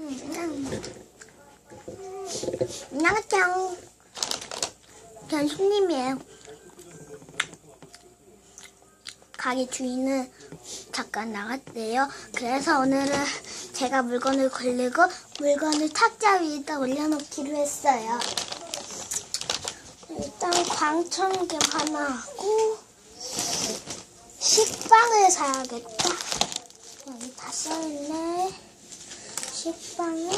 음, 안녕하세요. 전 손님이에요. 가게 주인은 잠깐 나갔대요. 그래서 오늘은 제가 물건을 걸리고 물건을 탁자 위에다 올려놓기로 했어요. 일단 광천개 하나 하고 식빵을 사야겠다. 여기 다 써있네. 식빵은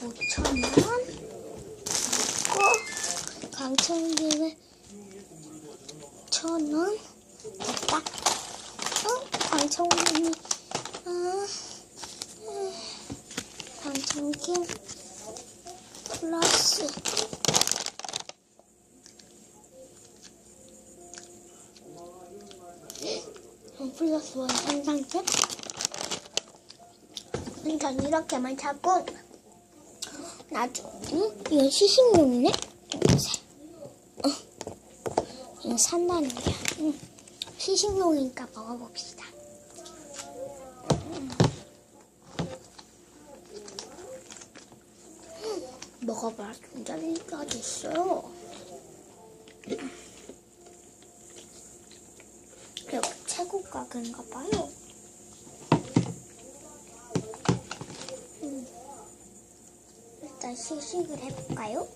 5천원? 고 강천기는 천원? 됐다. 어? 강천김이 어, 음, 강천김 플러스 어, 플러스 원 상상점 일단 이렇게만 잡고 나중에 응? 이건 시식용이네? 어. 이거 산다는 거야. 응. 시식용이니까 먹어봅시다. 음. 먹어봐. 존잘리가 됐어요. 여 기 최고 가격인가 봐요. 음. 일단 시식을 해볼까요?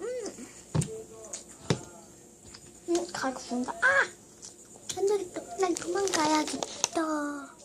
음. 음, 음, 가겠습니다. 아, 현저이 또, 난 도망가야겠다.